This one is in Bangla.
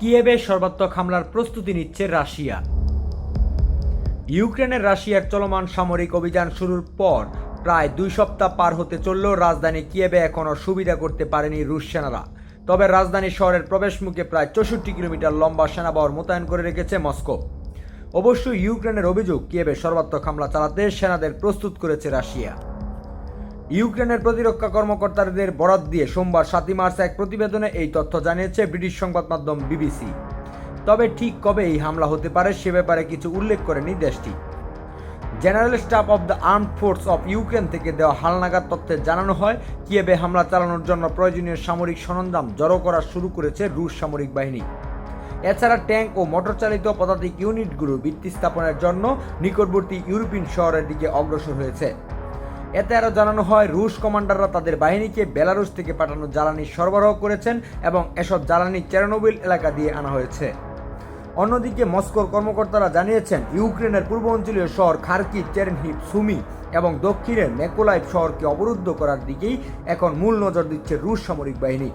কিয়েবে সর্বাত্মক হামলার প্রস্তুতি নিচ্ছে রাশিয়া। ইউক্রেনের রাশিয়ার চলমান সামরিক অভিযান শুরুর পর প্রায় দুই সপ্তাহ পার হতে চললেও রাজধানী কিয়েবে এখনও সুবিধা করতে পারেনি রুশ সেনারা। তবে রাজধানী শহরের প্রবেশমুখে প্রায় চৌষট্টি কিলোমিটার লম্বা সেনাবহর মোতায়েন করে রেখেছে মস্কো। অবশ্য ইউক্রেনের অভিযোগ কিয়েবে সর্বাত্মক হামলা চালাতে সেনাদের প্রস্তুত করেছে রাশিয়া। ইউক্রেনের প্রতিরক্ষা কর্মকর্তাদের বরাত দিয়ে সোমবার সাতই মার্চ এক প্রতিবেদনে এই তথ্য জানিয়েছে ব্রিটিশ সংবাদ মাধ্যম বিবিসি। তবে ঠিক কবে এই হামলা হতে পারে সে ব্যাপারে কিছু উল্লেখ করেনি দেশটি। General staff of the armed force of Ukraine থেকে দেওয়া হালনাগাদ তথ্যে জানানো হয় কিয়েবে হামলা চালানোর জন্য প্রয়োজনীয় সামরিক সরঞ্জাম জড়ো করা শুরু করেছে রুশ সামরিক বাহিনী। এছাড়া ট্যাঙ্ক ও মোটরচালিত পদাতিক ইউনিটগুলো ভিত্তি স্থাপনের জন্য নিকটবর্তী ইউরোপিয়ান শহরের দিকে অগ্রসর হয়েছে। এতে আরও জানানো হয়, রুশ কমান্ডাররা তাদের বাহিনীকে বেলারুশ থেকে পাঠানো জ্বালানি সরবরাহ করেছেন এবং এসব জ্বালানি চেরনোবিল এলাকা দিয়ে আনা হয়েছে। অন্যদিকে মস্কোর কর্মকর্তারা জানিয়েছেন, ইউক্রেনের পূর্ব অঞ্চলীয় শহর খার্কি চেরনহিপ সুমি এবং দক্ষিণের মেকোলাইভ শহরকে অবরুদ্ধ করার দিকেই এখন মূল নজর দিচ্ছে রুশ সামরিক বাহিনী।